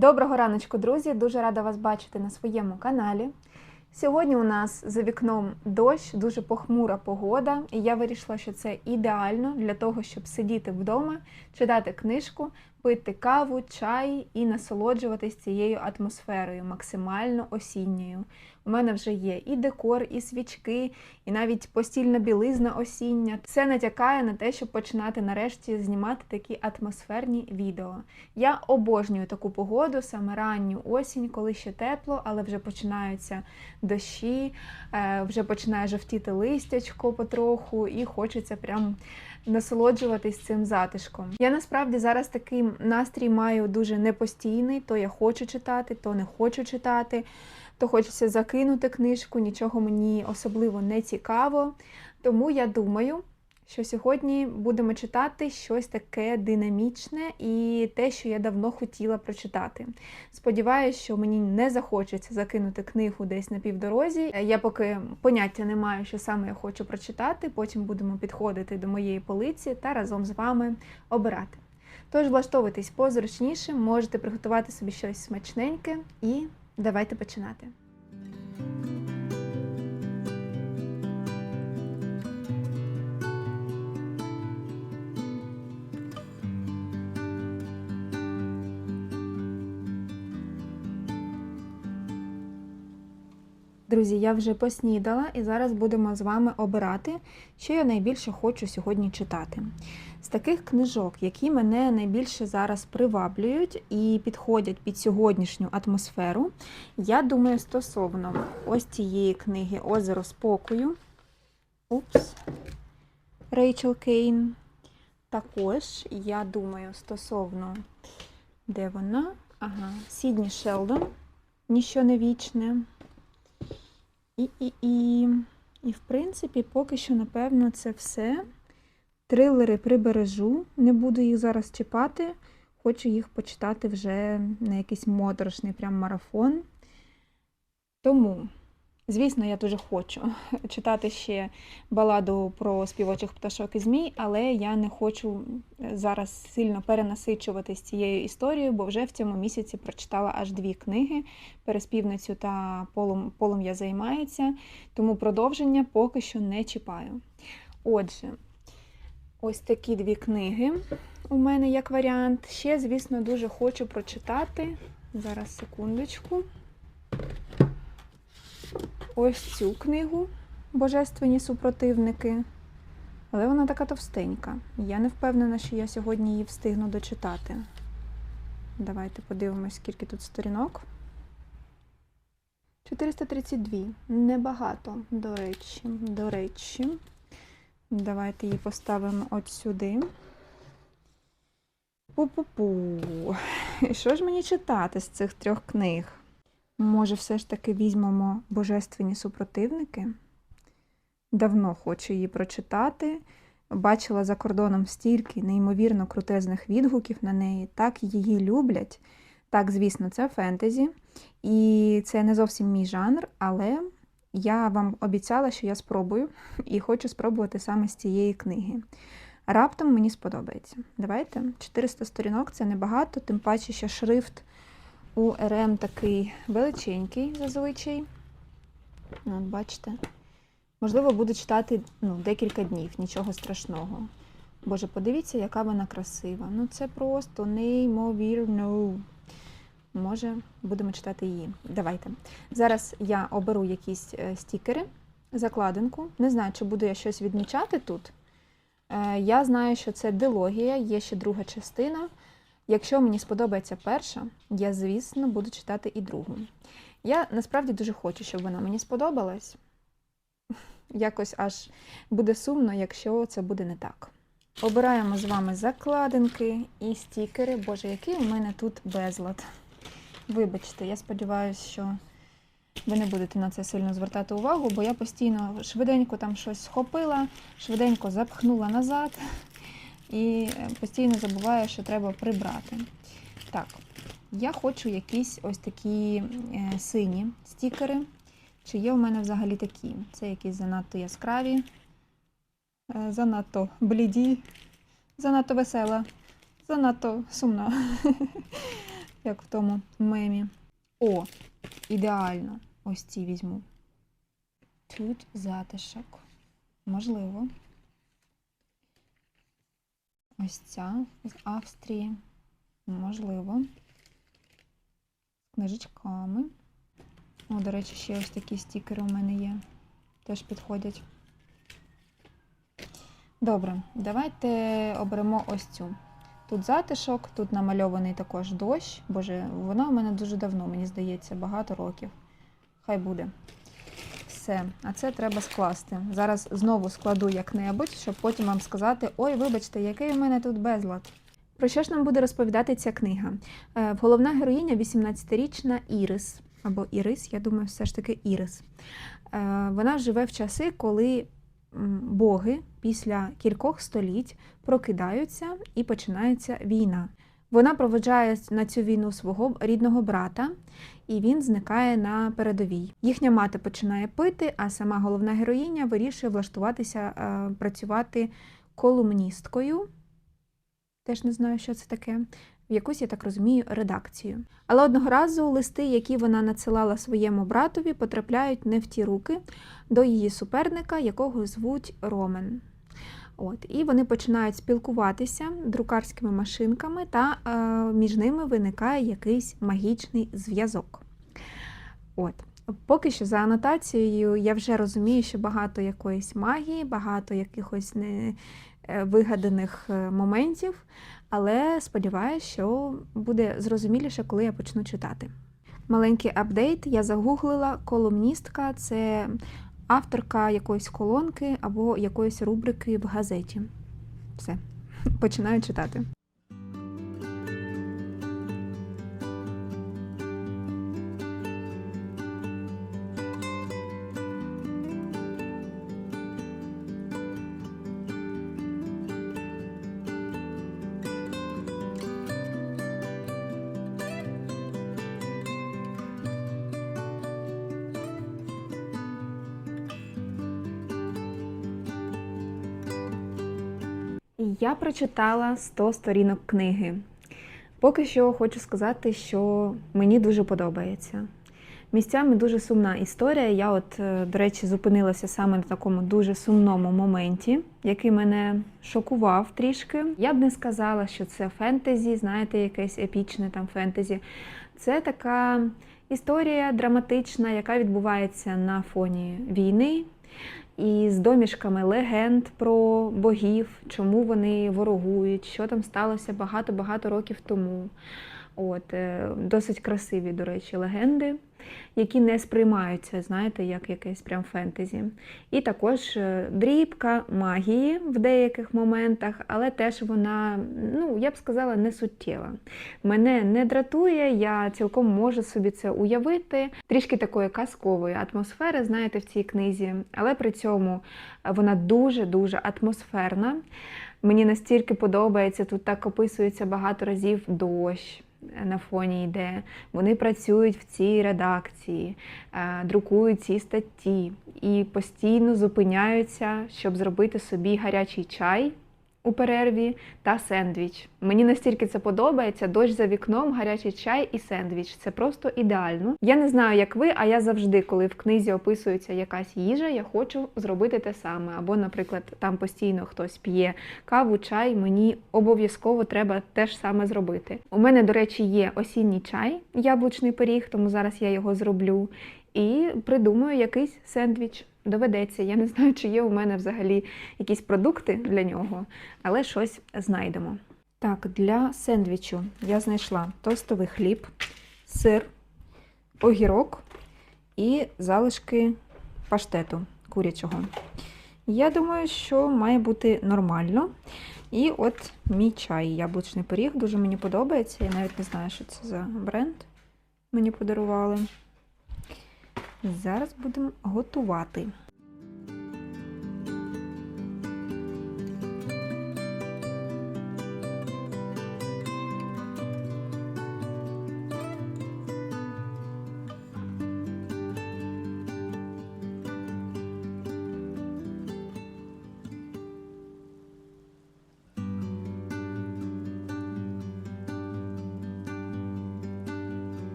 Доброго раночку, друзі! Дуже рада вас бачити на своєму каналі. Сьогодні у нас за вікном дощ, дуже похмура погода, і я вирішила, що це ідеально для того, щоб сидіти вдома, читати книжку, пити каву, чай і насолоджуватись цією атмосферою, максимально осінньою. У мене вже є і декор, і свічки, і навіть постільна білизна осіння. Це натякає на те, щоб починати нарешті знімати такі атмосферні відео. Я обожнюю таку погоду, саме ранню осінь, коли ще тепло, але вже починаються дощі, е, вже починає жовтіти листячко потроху, і хочеться прям насолоджуватись цим затишком. Я насправді зараз такий настрій маю дуже непостійний, то я хочу читати, то не хочу читати то хочеться закинути книжку, нічого мені особливо не цікаво. Тому я думаю, що сьогодні будемо читати щось таке динамічне і те, що я давно хотіла прочитати. Сподіваюсь, що мені не захочеться закинути книгу десь на півдорозі. Я поки поняття не маю, що саме я хочу прочитати. Потім будемо підходити до моєї полиці та разом з вами обирати. Тож влаштовуйтесь позручніше, можете приготувати собі щось смачненьке і Давайте починати. Друзі, я вже поснідала і зараз будемо з вами обирати, що я найбільше хочу сьогодні читати. З таких книжок, які мене найбільше зараз приваблюють і підходять під сьогоднішню атмосферу, я думаю, стосовно ось цієї книги Озеро спокою. Упс, Рейчел Кейн. Також, я думаю, стосовно, де вона? Ага, Сідні Шелдон, Ніщо не вічне. І, і, і, і, в принципі, поки що, напевно, це все. Трилери прибережу, не буду їх зараз чіпати. Хочу їх почитати вже на якийсь моторошний прям марафон. Тому, звісно, я дуже хочу читати ще баладу про співочих пташок і змій, але я не хочу зараз сильно перенасичуватись цією історією, бо вже в цьому місяці прочитала аж дві книги переспівницю та полум, полум'я займається, тому продовження поки що не чіпаю. Отже. Ось такі дві книги у мене як варіант. Ще, звісно, дуже хочу прочитати. Зараз секундочку. Ось цю книгу Божественні супротивники. Але вона така товстенька. Я не впевнена, що я сьогодні її встигну дочитати. Давайте подивимось, скільки тут сторінок. 432. Небагато, до речі, до речі. Давайте її поставимо от сюди. Пу-пу-пу. Що ж мені читати з цих трьох книг? Може, все ж таки візьмемо Божественні супротивники? Давно хочу її прочитати. Бачила за кордоном стільки неймовірно крутезних відгуків на неї. Так її люблять. Так, звісно, це фентезі. І це не зовсім мій жанр, але я вам обіцяла, що я спробую, і хочу спробувати саме з цієї книги. Раптом мені сподобається. Давайте. 400 сторінок це небагато, тим паче, що шрифт у РМ такий величенький зазвичай. Ну, от, Бачите? Можливо, буду читати ну, декілька днів, нічого страшного. Боже, подивіться, яка вона красива. Ну, це просто неймовірно. Може, будемо читати її. Давайте. Зараз я оберу якісь е, стікери, закладинку. Не знаю, чи буду я щось відмічати тут. Е, я знаю, що це дилогія, є ще друга частина. Якщо мені сподобається перша, я, звісно, буду читати і другу. Я насправді дуже хочу, щоб вона мені сподобалась. Якось аж буде сумно, якщо це буде не так. Обираємо з вами закладинки і стікери. Боже, який у мене тут безлад. Вибачте, я сподіваюся, що ви не будете на це сильно звертати увагу, бо я постійно швиденько там щось схопила, швиденько запхнула назад і е, постійно забуваю, що треба прибрати. Так, я хочу якісь ось такі е, сині стікери. Чи є у мене взагалі такі? Це якісь занадто яскраві, е, занадто бліді, занадто весела, занадто сумно. як в тому мемі. О, ідеально. Ось ці візьму. Тут затишок. Можливо. Ось ця з Австрії. Можливо. З книжечками. О, до речі, ще ось такі стікери у мене є. Теж підходять. Добре, давайте оберемо ось цю. Тут затишок, тут намальований також дощ. Боже, вона у мене дуже давно, мені здається, багато років. Хай буде. Все, а це треба скласти. Зараз знову складу як-небудь, щоб потім вам сказати: ой, вибачте, який у мене тут безлад. Про що ж нам буде розповідати ця книга? Е, Головна героїня 18-річна Ірис, або Ірис, я думаю, все ж таки Ірис. Е, Вона живе в часи, коли боги після кількох століть прокидаються і починається війна. Вона проведжає на цю війну свого рідного брата, і він зникає на передовій. Їхня мати починає пити, а сама головна героїня вирішує влаштуватися е, працювати колумністкою. Теж не знаю, що це таке. В якусь, я так розумію, редакцію. Але одного разу листи, які вона надсилала своєму братові, потрапляють не в ті руки до її суперника, якого звуть Ромен. От, і вони починають спілкуватися друкарськими машинками, та е, між ними виникає якийсь магічний зв'язок. От. Поки що за анотацією я вже розумію, що багато якоїсь магії, багато якихось не е, вигаданих е, моментів, але сподіваюся, що буде зрозуміліше, коли я почну читати. Маленький апдейт я загуглила колумністка це авторка якоїсь колонки або якоїсь рубрики в газеті. Все, починаю читати. Я прочитала 100 сторінок книги. Поки що хочу сказати, що мені дуже подобається. Місцями дуже сумна історія. Я, от, е, до речі, зупинилася саме на такому дуже сумному моменті, який мене шокував трішки. Я б не сказала, що це фентезі, знаєте, якесь епічне там фентезі. Це така історія драматична, яка відбувається на фоні війни і з домішками легенд про богів, чому вони ворогують, що там сталося багато-багато років тому. От, е, Досить красиві, до речі, легенди, які не сприймаються, знаєте, як якесь прям фентезі. І також е, дрібка магії в деяких моментах, але теж вона, ну, я б сказала, не суттєва. Мене не дратує, я цілком можу собі це уявити. Трішки такої казкової атмосфери, знаєте, в цій книзі, але при цьому вона дуже-дуже атмосферна. Мені настільки подобається, тут так описується багато разів дощ на фоні йде. Вони працюють в цій редакції, е, друкують ці статті і постійно зупиняються, щоб зробити собі гарячий чай у перерві та сендвіч. Мені настільки це подобається. Дощ за вікном, гарячий чай і сендвіч. Це просто ідеально. Я не знаю, як ви, а я завжди, коли в книзі описується якась їжа, я хочу зробити те саме. Або, наприклад, там постійно хтось п'є каву, чай. Мені обов'язково треба те ж саме зробити. У мене, до речі, є осінній чай, яблучний пиріг, тому зараз я його зроблю. І придумаю якийсь сендвіч. Доведеться. Я не знаю, чи є у мене взагалі якісь продукти для нього, але щось знайдемо. Так, для сендвічу я знайшла тостовий хліб, сир, огірок і залишки паштету курячого. Я думаю, що має бути нормально. І от мій чай, яблучний пиріг, дуже мені подобається. Я навіть не знаю, що це за бренд. Мені подарували. Зараз будемо готувати.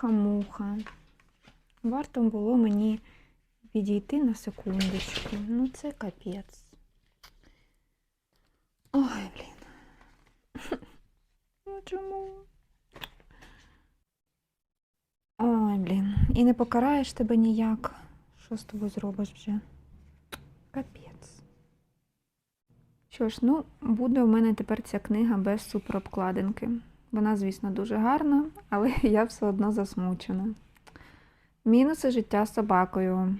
Бляха-муха. Варто було мені відійти на секундочку. Ну, це капець. Ой, блін. Ну чому? Ой, блін. І не покараєш тебе ніяк. Що з тобою зробиш вже? Капець. Що ж, ну, буде у мене тепер ця книга без суперобкладинки. Вона, звісно, дуже гарна, але я все одно засмучена. Мінуси життя з собакою.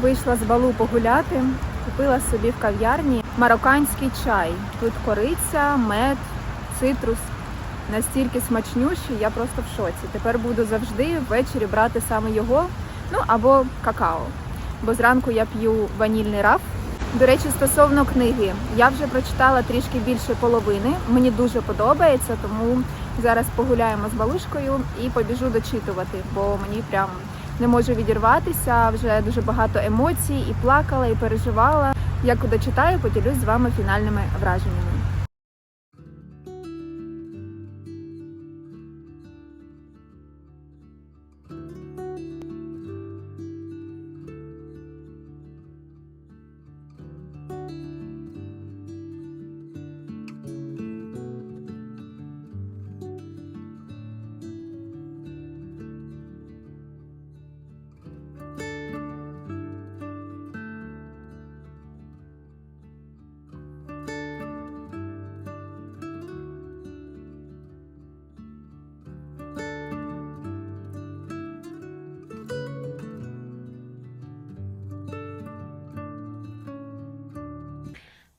Вийшла з балу погуляти, купила собі в кав'ярні марокканський чай. Тут кориця, мед, цитрус. Настільки смачнющий, я просто в шоці. Тепер буду завжди ввечері брати саме його, ну або какао. Бо зранку я п'ю ванільний раф. До речі, стосовно книги, я вже прочитала трішки більше половини. Мені дуже подобається, тому зараз погуляємо з балушкою і побіжу дочитувати, бо мені прям не можу відірватися. Вже дуже багато емоцій, і плакала, і переживала. Я куди читаю, поділюсь з вами фінальними враженнями.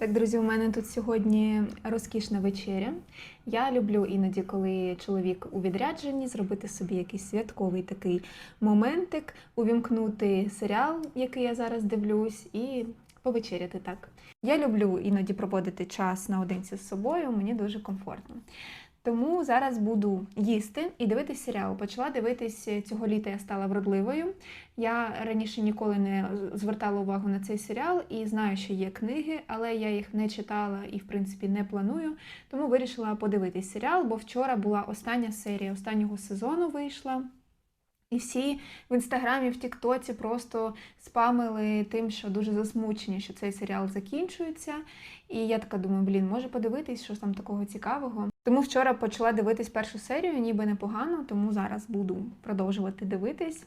Так, друзі, у мене тут сьогодні розкішна вечеря. Я люблю іноді, коли чоловік у відрядженні, зробити собі якийсь святковий такий моментик, увімкнути серіал, який я зараз дивлюсь, і повечеряти так. Я люблю іноді проводити час наодинці з собою, мені дуже комфортно. Тому зараз буду їсти і дивитись серіал. Почала дивитись цього літа я стала вродливою. Я раніше ніколи не звертала увагу на цей серіал і знаю, що є книги, але я їх не читала і, в принципі, не планую. Тому вирішила подивитись серіал, бо вчора була остання серія останнього сезону вийшла. І всі в інстаграмі, в Тіктоці просто спамили тим, що дуже засмучені, що цей серіал закінчується. І я така думаю, блін, може подивитись, що там такого цікавого. Тому вчора почала дивитись першу серію, ніби непогано, тому зараз буду продовжувати дивитись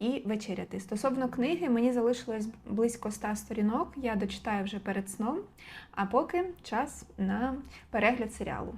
і вечеряти. Стосовно книги, мені залишилось близько 100 сторінок, я дочитаю вже перед сном, а поки час на перегляд серіалу.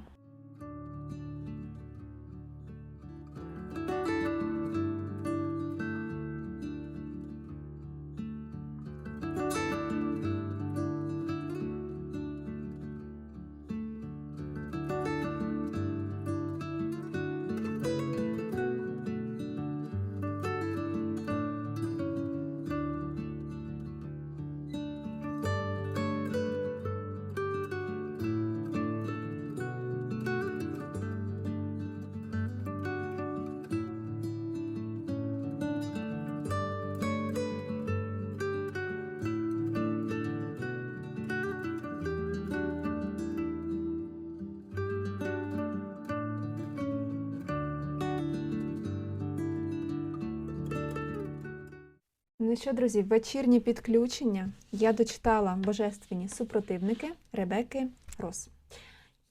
Ну що, друзі, вечірнє підключення. Я дочитала Божественні супротивники Ребекки Рос.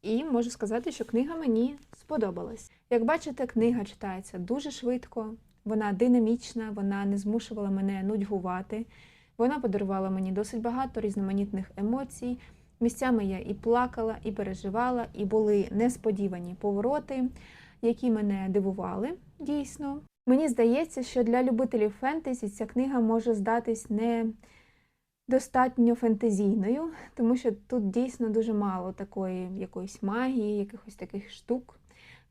І можу сказати, що книга мені сподобалась. Як бачите, книга читається дуже швидко, вона динамічна, вона не змушувала мене нудьгувати. Вона подарувала мені досить багато різноманітних емоцій. Місцями я і плакала, і переживала, і були несподівані повороти, які мене дивували дійсно. Мені здається, що для любителів фентезі ця книга може здатись не достатньо фентезійною, тому що тут дійсно дуже мало такої якоїсь магії, якихось таких штук.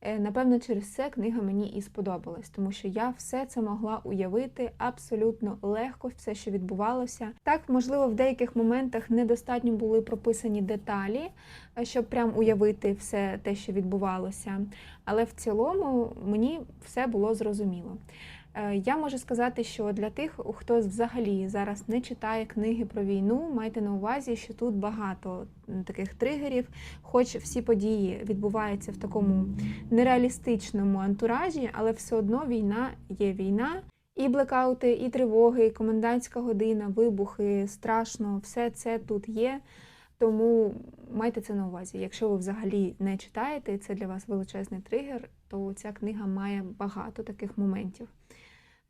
Е, Напевно, через це книга мені і сподобалась, тому що я все це могла уявити абсолютно легко, все, що відбувалося. Так, можливо, в деяких моментах недостатньо були прописані деталі, е, щоб прям уявити все те, що відбувалося. Але в цілому мені все було зрозуміло. Е, Я можу сказати, що для тих, хто взагалі зараз не читає книги про війну, майте на увазі, що тут багато таких тригерів, хоч всі події відбуваються в такому нереалістичному антуражі, але все одно війна є війна. І блекаути, і тривоги, і комендантська година, вибухи, страшно, все це тут є. Тому майте це на увазі. Якщо ви взагалі не читаєте, це для вас величезний тригер, то ця книга має багато таких моментів.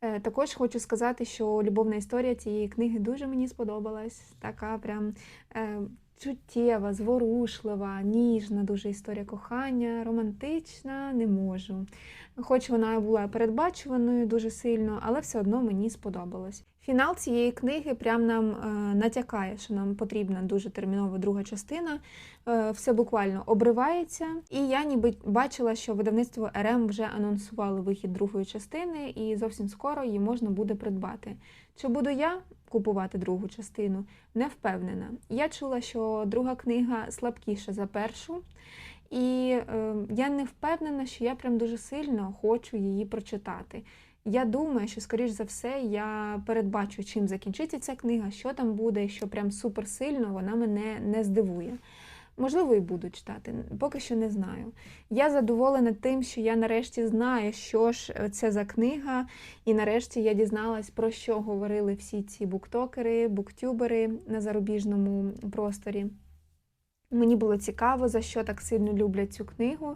Е, Також хочу сказати, що любовна історія цієї книги дуже мені сподобалась. Така прям е, чуттєва, зворушлива, ніжна, дуже історія кохання, романтична, не можу. Хоч вона була передбачуваною дуже сильно, але все одно мені сподобалось. Фінал цієї книги прям нам е, натякає, що нам потрібна дуже термінова друга частина. Е, все буквально обривається. І я ніби бачила, що видавництво РМ вже анонсувало вихід другої частини, і зовсім скоро її можна буде придбати. Чи буду я купувати другу частину? Не впевнена. Я чула, що друга книга слабкіша за першу. І е, я не впевнена, що я прям дуже сильно хочу її прочитати. Я думаю, що, скоріш за все, я передбачу, чим закінчиться ця книга, що там буде, що прям суперсильно вона мене не здивує. Можливо, і буду читати, поки що не знаю. Я задоволена тим, що я нарешті знаю, що ж це за книга, і нарешті я дізналась, про що говорили всі ці буктокери, буктюбери на зарубіжному просторі. Мені було цікаво, за що так сильно люблять цю книгу.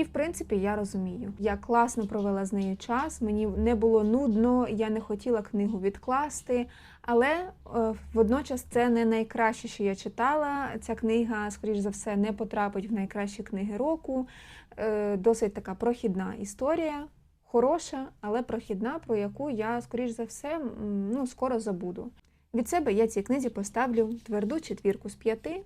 І, в принципі, я розумію. Я класно провела з нею час, мені не було нудно, я не хотіла книгу відкласти. Але е, водночас це не найкраще, що я читала. Ця книга, скоріш за все, не потрапить в найкращі книги року. Е, досить така прохідна історія, хороша, але прохідна, про яку я, скоріш за все, ну, скоро забуду. Від себе я цій книзі поставлю тверду четвірку з п'яти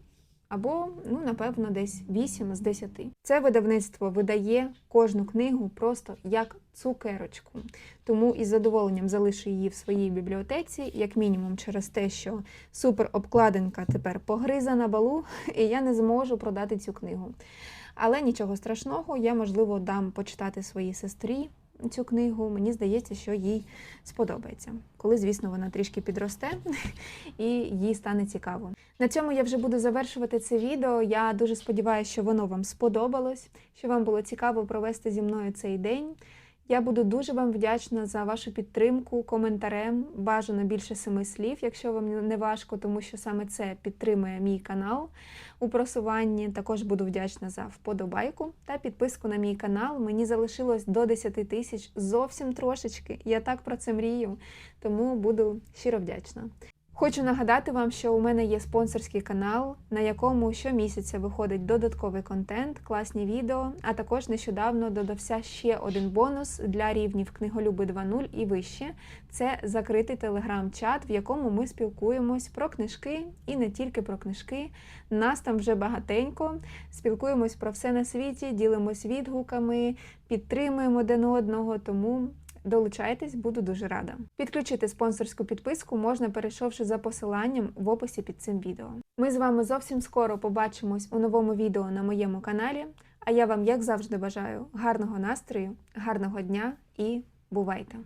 або, ну, напевно, десь 8 з 10. Це видавництво видає кожну книгу просто як цукерочку. Тому із задоволенням залишу її в своїй бібліотеці, як мінімум, через те, що суперобкладинка тепер погриза на балу, і я не зможу продати цю книгу. Але нічого страшного, я, можливо, дам почитати своїй сестрі цю книгу. Мені здається, що їй сподобається. Коли, звісно, вона трішки підросте і їй стане цікаво. На цьому я вже буду завершувати це відео. Я дуже сподіваюся, що воно вам сподобалось, що вам було цікаво провести зі мною цей день. Я буду дуже вам вдячна за вашу підтримку коментарем. Бажано більше семи слів, якщо вам не важко, тому що саме це підтримує мій канал у просуванні. Також буду вдячна за вподобайку та підписку на мій канал. Мені залишилось до 10 тисяч зовсім трошечки. Я так про це мрію, тому буду щиро вдячна. Хочу нагадати вам, що у мене є спонсорський канал, на якому щомісяця виходить додатковий контент, класні відео, а також нещодавно додався ще один бонус для рівнів книголюби 2.0 і вище. Це закритий телеграм-чат, в якому ми спілкуємось про книжки і не тільки про книжки. Нас там вже багатенько. Спілкуємось про все на світі, ділимось відгуками, підтримуємо один одного. Тому Долучайтесь, буду дуже рада. Підключити спонсорську підписку можна, перейшовши за посиланням в описі під цим відео. Ми з вами зовсім скоро побачимось у новому відео на моєму каналі. А я вам, як завжди, бажаю гарного настрою, гарного дня і бувайте!